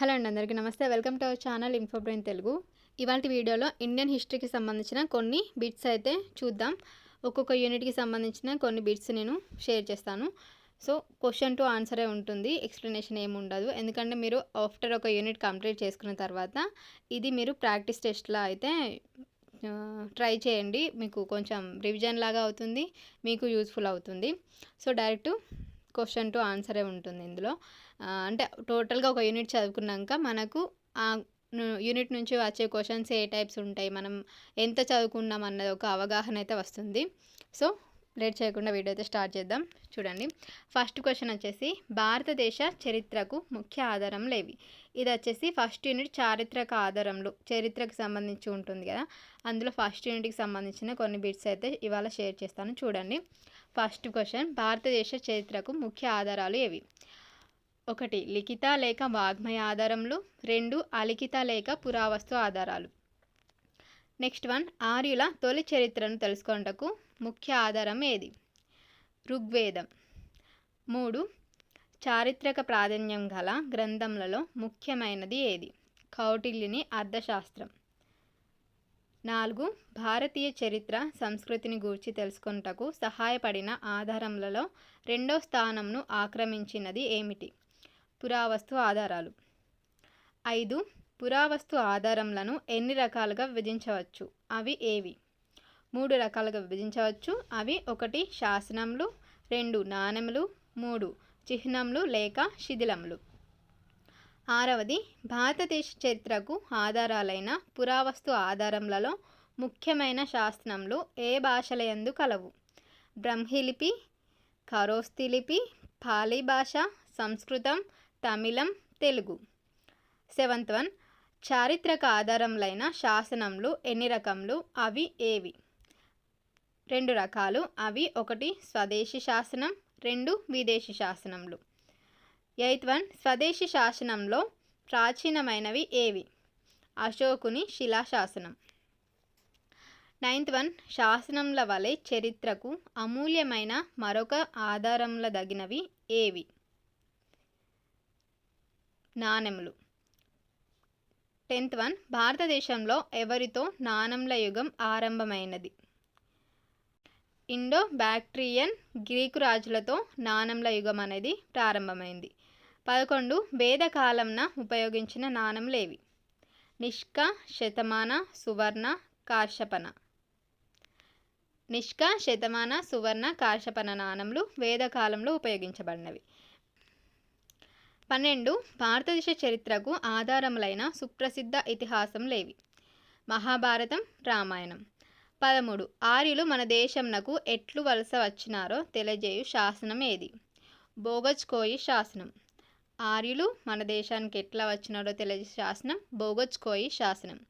Hello అండి అందరికీ నమస్తే. Welcome to our channel Infobrain Telugu. ఇవాళ వీడియోలో ఇండియన్ హిస్టరీకి సంబంధించిన కొన్ని బిట్స్ అయితే చూద్దాం. ఒక్కొక్క యూనిట్కి సంబంధించిన కొన్ని బిట్స్ నేను షేర్ చేస్తాను. సో క్వశ్చన్ టు ఆన్సరే ఉంటుంది. ఎక్స్ప్లెనేషన్ ఏమి ఉండదు. ఎందుకంటే మీరు ఆఫ్టర్ ఒక యూనిట్ కంప్లీట్ చేసుకున్న తర్వాత ఇది మీరు ప్రాక్టీస్ టెస్ట్లో అయితే ట్రై చేయండి. మీకు కొంచెం రివిజన్ లాగా అవుతుంది. మీకు యూస్ఫుల్ అవుతుంది. సో డైరెక్ట్ క్వశ్చన్ టు ఆన్సరే ఉంటుంది ఇందులో. అంటే టోటల్గా ఒక యూనిట్ చదువుకున్నాక మనకు ఆ యూనిట్ నుంచి వచ్చే క్వశ్చన్స్ ఏ టైప్స్ ఉంటాయి మనం ఎంత చదువుకున్నాం అన్నది ఒక అవగాహన అయితే వస్తుంది. సో లేట్ చేయకుండా వీడియో అయితే స్టార్ట్ చేద్దాం. చూడండి. ఫస్ట్ క్వశ్చన్ వచ్చేసి భారతదేశ చరిత్రకు ముఖ్య ఆధారం ఏవి ఇది వచ్చేసి ఫస్ట్ యూనిట్ చారిత్రక ఆధారంలో చరిత్రకు సంబంధించి ఉంటుంది కదా. అందులో ఫస్ట్ యూనిట్కి సంబంధించిన కొన్ని బిట్స్ అయితే ఇవాళ షేర్ చేస్తాను. చూడండి. ఫస్ట్ క్వశ్చన్ భారతదేశ చరిత్రకు ముఖ్య ఆధారాలు ఏవి? ఒకటి లిఖిత లేక వాగ్మయ ఆధారములు రెండు అలిఖిత లేక పురావస్తు ఆధారాలు. నెక్స్ట్ వన్ ఆర్యుల తొలి చరిత్రను తెలుసుకొనుటకు ముఖ్య ఆధారం ఏది? ఋగ్వేదం. మూడు చారిత్రక ప్రాధాన్యం గల గ్రంథములలో ముఖ్యమైనది ఏది? కౌటిల్యుని అర్థశాస్త్రం. నాలుగు భారతీయ చరిత్ర సంస్కృతిని గూర్చి తెలుసుకొనుటకు సహాయపడిన ఆధారములలో రెండో స్థానంను ఆక్రమించినది ఏమిటి? పురావస్తు ఆధారాలు. ఐదు పురావస్తు ఆధారములను ఎన్ని రకాలుగా విభజించవచ్చు? అవి ఏవి? మూడు రకాలుగా విభజించవచ్చు. అవి ఒకటి శాసనములు రెండు నాణెములు మూడు చిహ్నములు లేక శిథిలములు. ఆరవది భారతదేశ చరిత్రకు ఆధారాలైన పురావస్తు ఆధారములలో ముఖ్యమైన శాసనములు ఏ భాషలయందు కలవు? బ్రహ్మిలిపి ఖరోస్తి లిపి పాలీ భాష సంస్కృతం తమిళం తెలుగు. సెవెంత్ వన్ చారిత్రక ఆధారములైన శాసనములు ఎన్ని రకములు? అవి ఏవి? రెండు రకాలు. అవి ఒకటి స్వదేశీ శాసనం రెండు విదేశీ శాసనములు. ఎయిత్ వన్ స్వదేశీ శాసనంలో ప్రాచీనమైనవి ఏవి? అశోకుని శిలాశాసనం. నైన్త్ వన్ శాసనంల వలె చరిత్రకు అమూల్యమైన మరొక ఆధారముల దగినవి ఏవి? నాణెములు. టెన్త్ వన్ భారతదేశంలో ఎవరితో నాణంల యుగం ఆరంభమైనది? ఇండో బ్యాక్ట్రియన్ గ్రీకు రాజులతో నాణంల యుగం అనేది ప్రారంభమైంది. పదకొండు వేద కాలంన ఉపయోగించిన నాణంలేవి? నిష్క శతమాన సువర్ణ కార్షపన నిష్క శతమాన సువర్ణ కార్షపన నాణంలు వేదకాలంలో ఉపయోగించబడినవి. పన్నెండు భారతదేశ చరిత్రకు ఆధారములైన సుప్రసిద్ధ ఇతిహాసం లేవి. మహాభారతం రామాయణం. పదమూడు ఆర్యులు మన దేశంనకు ఎట్లు వలస వచ్చినారో తెలియజేయు శాసనం ఏది? బోగజ్కోయి శాసనం. ఆర్యులు మన దేశానికి ఎట్లా వచ్చినారో తెలియజే శాసనం బోగజ్కోయి శాసనం.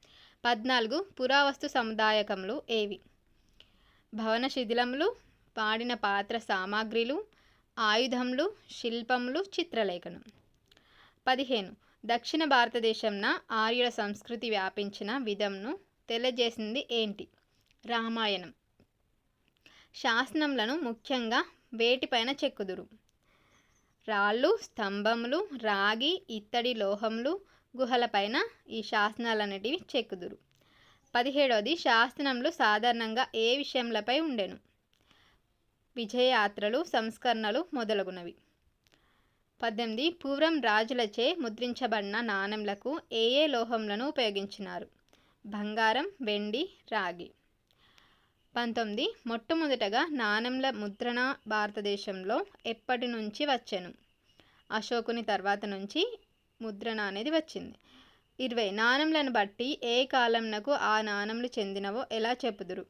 పద్నాలుగు పురావస్తు సముదాయకములు ఏవి? భవన శిథిలములు పాడిన పాత్ర సామాగ్రిలు ఆయుధములు శిల్పములు చిత్రలేఖనం. పదిహేను. దక్షిణ భారతదేశంన ఆర్యుల సంస్కృతి వ్యాపించిన విధంను తెలియజేసింది ఏంటి? రామాయణం. శాసనములను ముఖ్యంగా వేటిపైన చెక్కుదురు? రాళ్ళు స్తంభములు రాగి ఇత్తడి లోహములు గుహలపైన ఈ శాసనాలన్నిటివి చెక్కుదురు. పదిహేడవది శాసనములు సాధారణంగా ఏ విషయములపై ఉండెను? విజయయాత్రలు సంస్కరణలు మొదలగునవి. పద్దెనిమిది. పూర్వం రాజులచే ముద్రించబడిన నాణెంలకు ఏ ఏ లోహములను ఉపయోగించినారు? బంగారం వెండి రాగి. పంతొమ్మిది. మొట్టమొదటగా నాణెంల ముద్రణ భారతదేశంలో ఎప్పటి నుంచి వచ్చెను? అశోకుని తర్వాత నుంచి ముద్రణ అనేది వచ్చింది. ఇరవై. నాణెంలను బట్టి ఏ కాలంనకు ఆ నాణెంలు చెందినవో ఎలా చెప్పుదురు?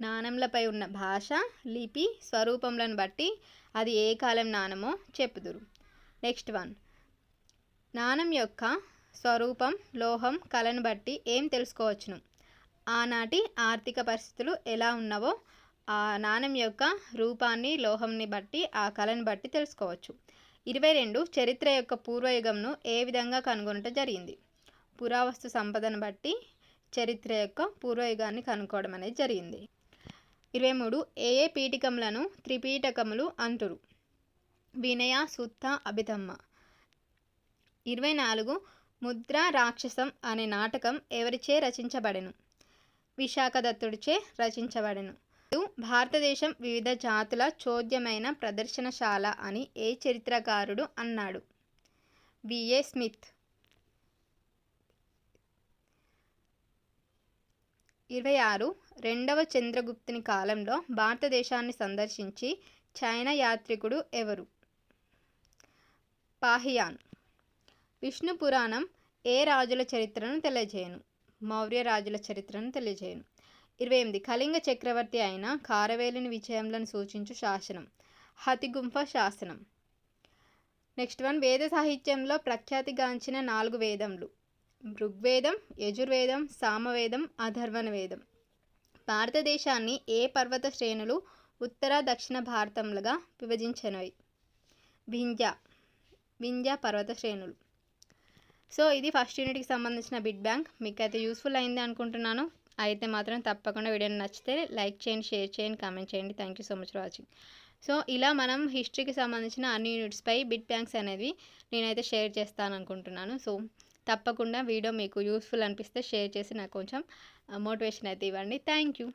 నాణంలపై ఉన్న భాష లిపి స్వరూపములను బట్టి అది ఏ కాలం నాణమో చెప్పుదురు. Next one. నాణం యొక్క స్వరూపం లోహం కళను బట్టి ఏం తెలుసుకోవచ్చును? ఆనాటి ఆర్థిక పరిస్థితులు ఎలా ఉన్నవో ఆ నాణం యొక్క రూపాన్ని లోహంని బట్టి ఆ కళను బట్టి తెలుసుకోవచ్చు. ఇరవై రెండు. చరిత్ర యొక్క పూర్వయుగంను ఏ విధంగా కనుగొనటం జరిగింది? పురావస్తు సంపదను బట్టి చరిత్ర యొక్క పూర్వయుగాన్ని కనుక్కోవడం అనేది జరిగింది. ఇరవై మూడు ఏ ఏ పీఠికములను త్రిపీఠకములు అంటురు. వినయ సుత్త అభితమ్మ ఇరవై నాలుగు ముద్ర రాక్షసం అనే నాటకం ఎవరిచే రచించబడెను? విశాఖదత్తుడిచే రచించబడెను. భారతదేశం వివిధ జాతుల చోద్యమైన ప్రదర్శనశాల అని ఏ చరిత్రకారుడు అన్నాడు? V A Smith. ఇరవై ఆరు రెండవ చంద్రగుప్తుని కాలంలో భారతదేశాన్ని సందర్శించి చైనా యాత్రికుడు ఎవరు? పాహియాన్. విష్ణు పురాణం ఏ రాజుల చరిత్రను తెలియజేయను? మౌర్య రాజుల చరిత్రను తెలియజేయను. ఇరవై ఎనిమిది. కళింగ చక్రవర్తి అయిన కారవేలిని విజయములను సూచించు శాసనం. హతిగుంఫ శాసనం. Next one. వేద సాహిత్యంలో ప్రఖ్యాతిగాంచిన నాలుగు వేదములు. ఋగ్వేదం యజుర్వేదం సామవేదం అధర్వణ వేదం భారతదేశాన్ని ఏ పర్వత శ్రేణులు ఉత్తర దక్షిణ భారతములుగా విభజించినవి? వింధ్య వింధ్య పర్వత శ్రేణులు. సో ఇది ఫస్ట్ యూనిట్కి సంబంధించిన బిడ్ బ్యాంక్. మీకు అయితే యూస్ఫుల్ అయింది అనుకుంటున్నాను. అయితే మాత్రం తప్పకుండా వీడియోని నచ్చితే లైక్ చేయండి షేర్ చేయండి కామెంట్ చేయండి. Thank you so much for watching so ఇలా మనం హిస్టరీకి సంబంధించిన అన్ని యూనిట్స్పై బిట్ బ్యాంక్స్ అనేవి నేనైతే షేర్ చేస్తాను అనుకుంటున్నాను. సో తప్పకుండా వీడియో మీకు యూస్ఫుల్ అనిపిస్తే షేర్ చేసి నాకు కొంచెం మోటివేషన్ అయితే ఇవ్వండి. Thank you.